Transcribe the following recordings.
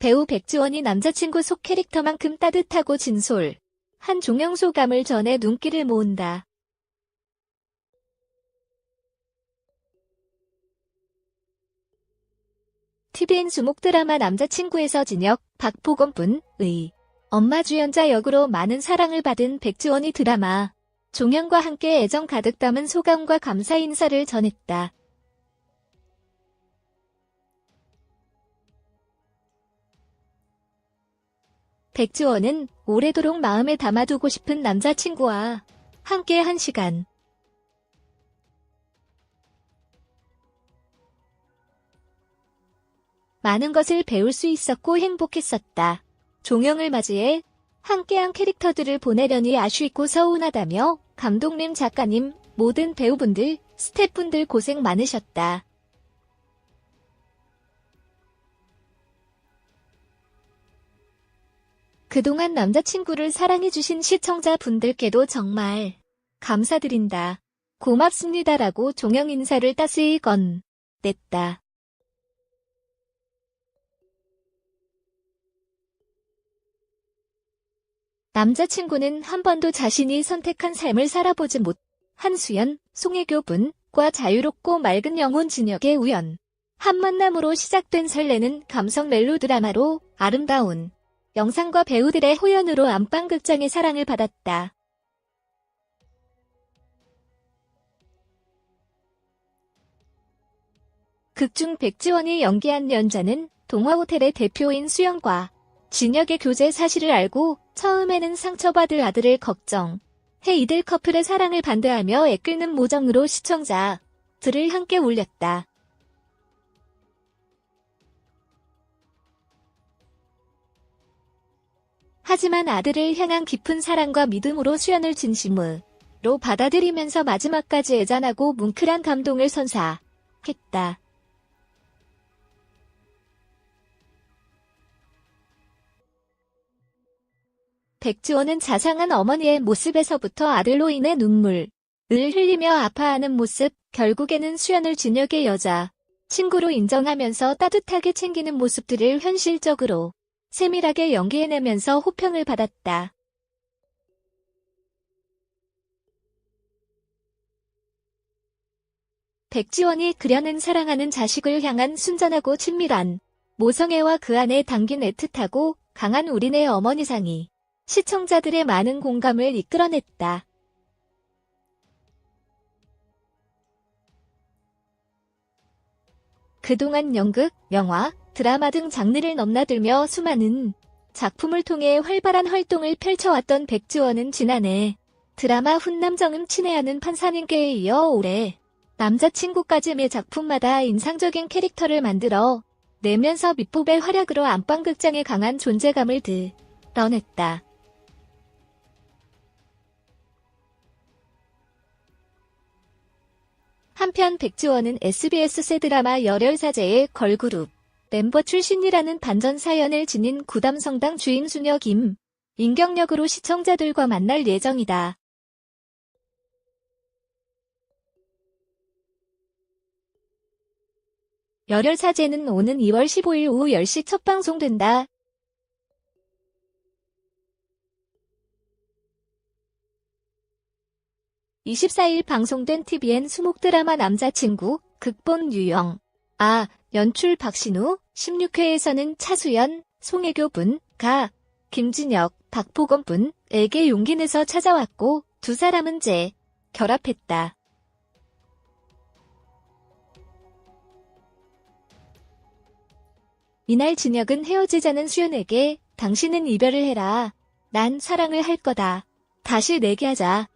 배우 백지원이 남자친구 속 캐릭터만큼 따뜻하고 진솔. 한 종영 소감을 전해 눈길을 모은다. TVN 주목 드라마 남자친구에서 진혁, 박보검분의 엄마 주연자 역으로 많은 사랑을 받은 백지원이 드라마 종영과 함께 애정 가득 담은 소감과 감사 인사를 전했다. 백지원은 오래도록 마음에 담아두고 싶은 남자친구와 함께 한 시간. 많은 것을 배울 수 있었고 행복했었다. 종영을 맞이해 함께한 캐릭터들을 보내려니 아쉬웠고 서운하다며 감독님, 작가님, 모든 배우분들, 스태프분들 고생 많으셨다. 그동안 남자친구를 사랑해주신 시청자분들께도 정말 감사드린다. 고맙습니다라고 종영 인사를 따스히 건넸다. 남자친구는 한 번도 자신이 선택한 삶을 살아보지 못. 한수연, 송혜교분과 자유롭고 맑은 영혼 진혁의 우연. 한 만남으로 시작된 설레는 감성 멜로 드라마로 아름다운 영상과 배우들의 호연으로 안방극장의 사랑을 받았다. 극중 백지원이 연기한 연자는 동화호텔의 대표인 수영과 진혁의 교제 사실을 알고 처음에는 상처받을 아들을 걱정. 해 이들 커플의 사랑을 반대하며 애끓는 모정으로 시청자들을 함께 울렸다. 하지만 아들을 향한 깊은 사랑과 믿음으로 수연을 진심으로 받아들이면서 마지막까지 애잔하고 뭉클한 감동을 선사했다. 백지원은 자상한 어머니의 모습에서부터 아들로 인해 눈물을 흘리며 아파하는 모습, 결국에는 수연을 진혁의 여자, 친구로 인정하면서 따뜻하게 챙기는 모습들을 현실적으로 세밀하게 연기해내면서 호평을 받았다. 백지원이 그려낸 사랑하는 자식을 향한 순전하고 친밀한 모성애와 그 안에 담긴 애틋하고 강한 우리네 어머니상이 시청자들의 많은 공감을 이끌어냈다. 그동안 연극, 영화, 드라마 등 장르를 넘나들며 수많은 작품을 통해 활발한 활동을 펼쳐왔던 백지원은 지난해 드라마 훈남정음 친애하는 판사님께에 이어 올해 남자친구까지 매 작품마다 인상적인 캐릭터를 만들어 내면서 밑보의 활약으로 안방극장에 강한 존재감을 드러냈다. 한편 백지원은 SBS 새 드라마 열혈사제의 걸그룹 멤버 출신이라는 반전 사연을 지닌 구담성당 주임 수녀 김 인경역으로 시청자들과 만날 예정이다. 열혈사제는 오는 2월 15일 오후 10시 첫 방송된다. 24일 방송된 TVN 수목 드라마 남자친구, 극본 유영. 아, 연출 박신우, 16회에서는 차수연, 송혜교 분, 가, 김진혁, 박보검 분에게 용기 내서 찾아왔고, 두 사람은 재, 결합했다. 이날 진혁은 헤어지자는 수연에게 당신은 이별을 해라. 난 사랑을 할 거다. 다시 내게 하자.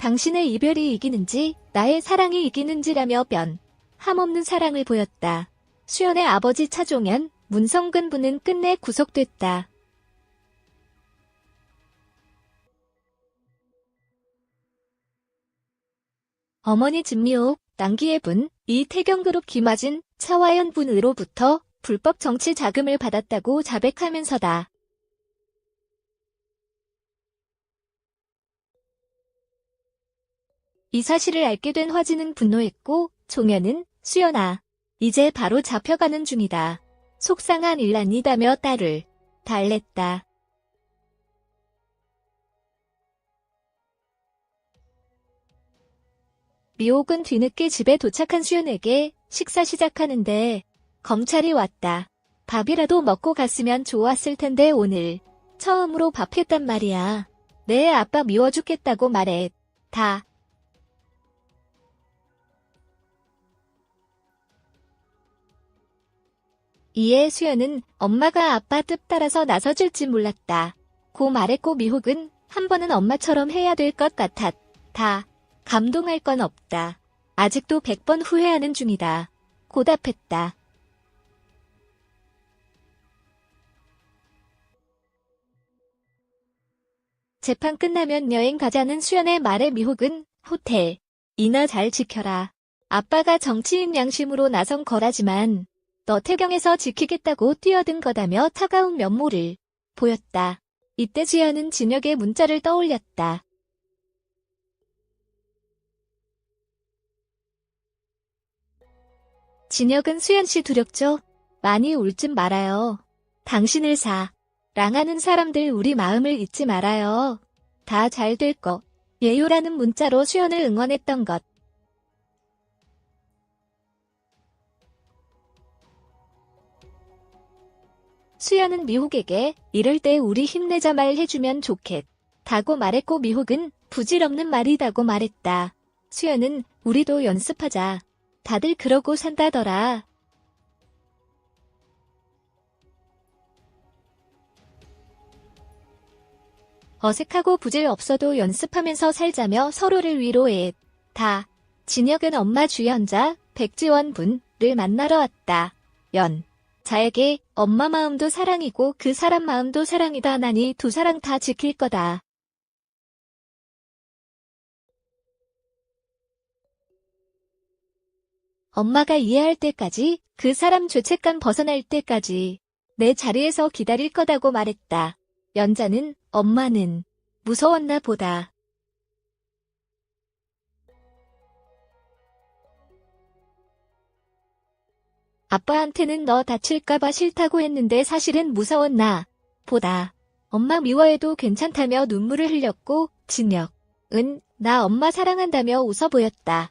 당신의 이별이 이기는지 나의 사랑이 이기는지라며 변 함없는 사랑을 보였다. 수연의 아버지 차종현, 문성근 부는 끝내 구속됐다. 어머니 진미옥, 남기의 분, 이태경그룹 김아진, 차화연 분으로부터 불법 정치 자금을 받았다고 자백하면서다. 이 사실을 알게 된 화진은 분노했고 종현은 수연아 이제 바로 잡혀가는 중이다. 속상한 일란이다며 딸을 달랬다. 미옥은 뒤늦게 집에 도착한 수연에게 식사 시작하는데 검찰이 왔다. 밥이라도 먹고 갔으면 좋았을 텐데 오늘 처음으로 밥했단 말이야. 내 아빠 미워 죽겠다고 말해. 다. 이에 수연은 엄마가 아빠 뜻 따라서 나서줄지 몰랐다. 고 말했고 미혹은 한 번은 엄마처럼 해야 될 것 같았. 다. 감동할 건 없다. 아직도 백번 후회하는 중이다. 고답했다. 재판 끝나면 여행 가자는 수연의 말에 미혹은 호텔. 이나 잘 지켜라. 아빠가 정치인 양심으로 나선 거라지만 너 태경에서 지키겠다고 뛰어든 거다며 차가운 면모를 보였다. 이때 수연은 진혁의 문자를 떠올렸다. 진혁은 수연 씨 두렵죠? 많이 울진 말아요. 당신을 사. 랑하는 사람들 우리 마음을 잊지 말아요. 다 잘 될 거. 예요라는 문자로 수연을 응원했던 것. 수연은 미혹에게 이럴 때 우리 힘내자 말 해주면 좋겠. 다고 말했고 미혹은 부질없는 말이다고 말했다. 수연은 우리도 연습하자. 다들 그러고 산다더라. 어색하고 부질 없어도 연습하면서 살자며 서로를 위로해. 다. 진혁은 엄마 주연자 백지원 분을 만나러 왔다. 연. 자에게 엄마 마음도 사랑이고 그 사람 마음도 사랑이다 하나니 두 사랑 다 지킬 거다. 엄마가 이해할 때까지 그 사람 죄책감 벗어날 때까지 내 자리에서 기다릴 거다고 말했다. 연자는 엄마는 무서웠나 보다. 아빠한테는 너 다칠까봐 싫다고 했는데 사실은 무서웠나 보다. 엄마 미워해도 괜찮다며 눈물을 흘렸고 진혁 은 나 엄마 사랑한다며 웃어 보였다.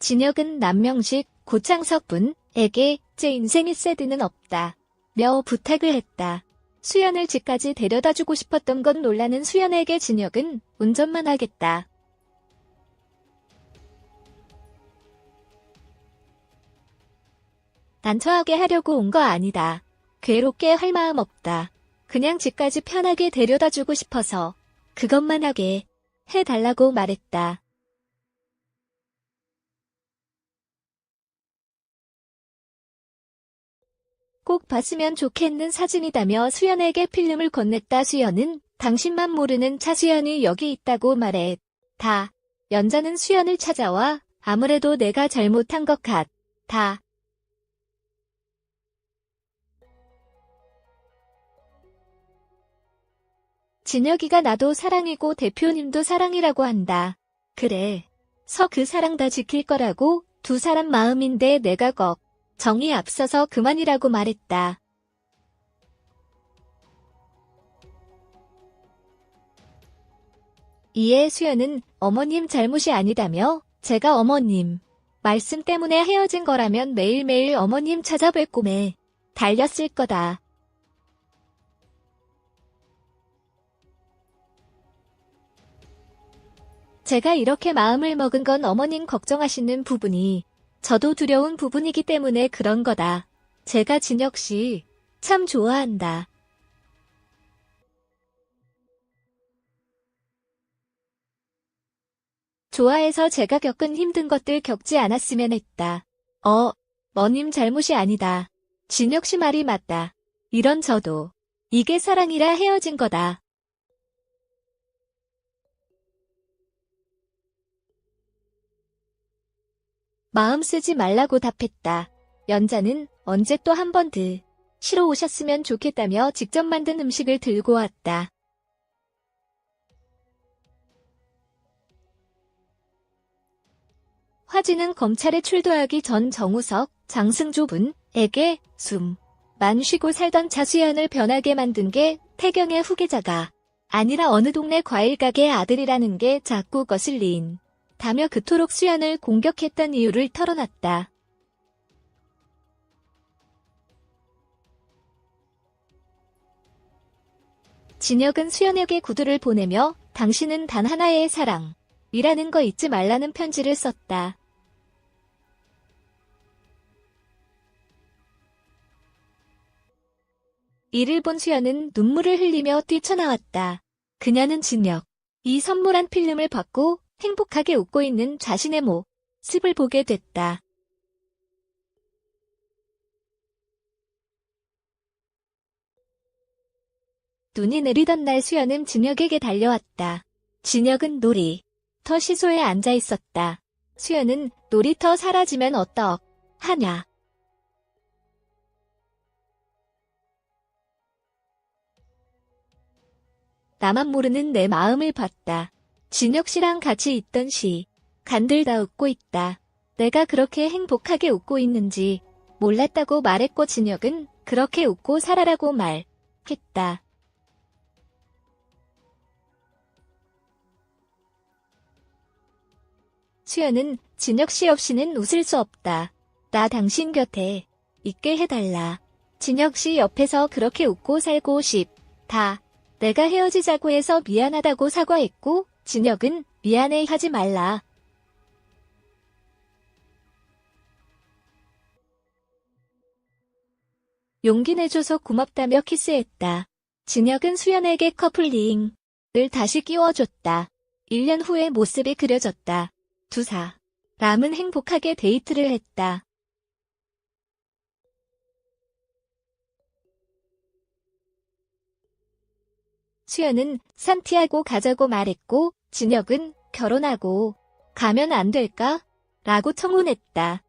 진혁은 남명식 고창석 분에게 제 인생의 새드는 없다. 며 부탁을 했다. 수연을 집까지 데려다주고 싶었던 건 놀라는 수연에게 진혁은 운전만 하겠다. 난처하게 하려고 온 거 아니다. 괴롭게 할 마음 없다. 그냥 집까지 편하게 데려다 주고 싶어서 그것만 하게 해달라고 말했다. 꼭 봤으면 좋겠는 사진이다며 수연에게 필름을 건넸다 수연은 당신만 모르는 차수연이 여기 있다고 말해. 다. 연자는 수연을 찾아와 아무래도 내가 잘못한 것 같. 다. 진혁이가 나도 사랑이고 대표님도 사랑이라고 한다. 그래. 서 그 사랑 다 지킬 거라고 두 사람 마음인데 내가 걱. 정이 앞서서 그만이라고 말했다. 이에 수연은 어머님 잘못이 아니다며 제가 어머님 말씀 때문에 헤어진 거라면 매일매일 어머님 찾아뵐 꿈에 달렸을 거다. 제가 이렇게 마음을 먹은 건 어머님 걱정하시는 부분이 저도 두려운 부분이기 때문에 그런 거다. 제가 진혁 씨 참 좋아한다. 좋아해서 제가 겪은 힘든 것들 겪지 않았으면 했다. 어, 머님 잘못이 아니다. 진혁 씨 말이 맞다. 이런 저도 이게 사랑이라 헤어진 거다. 마음 쓰지 말라고 답했다. 연자는 언제 또 한 번 드. 쉬러 오셨으면 좋겠다며 직접 만든 음식을 들고 왔다. 화진은 검찰에 출두하기 전 정우석, 장승조 분에게 숨, 만 쉬고 살던 차수연을 변하게 만든 게 태경의 후계자가 아니라 어느 동네 과일 가게 아들이라는 게 자꾸 거슬린. 다며 그토록 수연을 공격했던 이유를 털어놨다. 진혁은 수연에게 구두를 보내며 당신은 단 하나의 사랑, 이라는 거 잊지 말라는 편지를 썼다. 이를 본 수연은 눈물을 흘리며 뛰쳐나왔다. 그녀는 진혁, 이 선물한 필름을 받고 행복하게 웃고 있는 자신의 모습을 보게 됐다. 눈이 내리던 날 수연은 진혁에게 달려왔다. 진혁은 놀이터 시소에 앉아 있었다. 수연은 놀이터 사라지면 어떡 하냐. 나만 모르는 내 마음을 봤다. 진혁 씨랑 같이 있던 시. 간들 다 웃고 있다. 내가 그렇게 행복하게 웃고 있는지 몰랐다고 말했고 진혁은 그렇게 웃고 살아라고 말했다. 수연은 진혁 씨 없이는 웃을 수 없다. 나 당신 곁에 있게 해달라. 진혁 씨 옆에서 그렇게 웃고 살고 싶다. 내가 헤어지자고 해서 미안하다고 사과했고, 진혁은 미안해 하지 말라. 용기 내줘서 고맙다며 키스했다. 진혁은 수연에게 커플링을 다시 끼워줬다. 1년 후의 모습이 그려졌다. 두 사 람은 행복하게 데이트를 했다. 수연은 산티아고 가자고 말했고 진혁은 결혼하고 가면 안 될까? 라고 청혼했다.